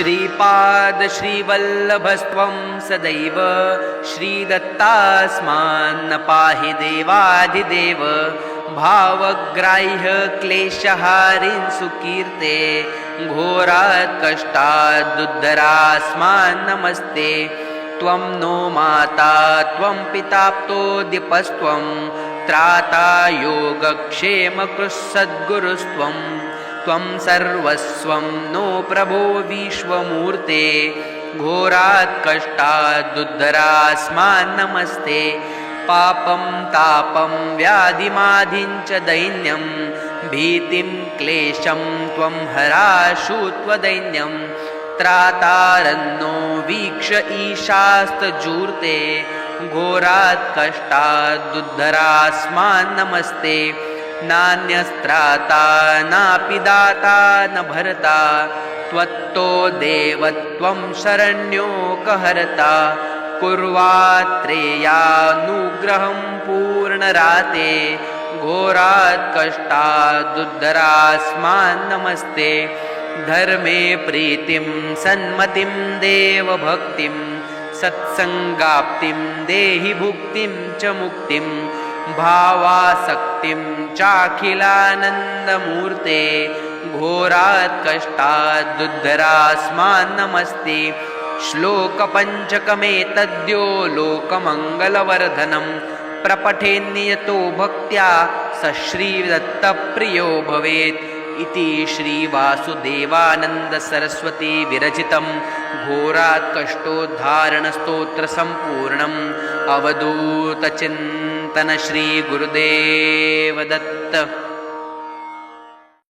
श्रीपादश्रीवल्लभस्त्वं सदैव श्रीदत्तास्मान्न पाहि देवाधिदेव भावग्राह्य क्लेशहारिन् सुकीर्ते घोरात् कष्टादुद्धरास्मान् नमस्ते त्वं नो माता त्वं पिताप्तोदिपस्त्वं त्राता योगक्षेमकृसद्गुरुस्त्वं त्वं सर्वस्वं नो प्रभो विश्वमूर्ते घोरात् कष्टादुद्धरास्मान् नमस्ते पापं तापं व्याधिमाधिञ्च दैन्यं भीतिं क्लेशं त्वं हराशु त्वदैन्यं त्रातारन्नो वीक्ष ईशास्तजूर्ते घोरात् कष्टादुद्धरास्मान् नमस्ते नान्यस्त्राता नापि दाता न भरता। त्वत्तो देवत्वं शरण्योकहर्ता कुर्वात्रेयानुग्रहं पूर्णराते। घोरात् कष्टादुद्धरास्मान् नमस्ते धर्मे प्रीतिं सन्मतिं देवभक्तिं। सत्सङ्गाप्तिं देहि भुक्तिं च मुक्तिं भावासक्तिं चाखिलानन्दमूर्ते घोरात् कष्टादुद्धरास्मान् नमस्ते श्लोकपञ्चकमेतद्यो लोकमङ्गलवर्धनं प्रपठेन्नियतो भक्त्या स श्रीदत्तप्रियो भवेत् इति श्रीवासुदेवानन्दसरस्वती विरचितं घोरात् कष्टोद्धारणस्तोत्रसम्पूर्णम् अवधूतचिन्तन श्रीगुरुदेवदत्त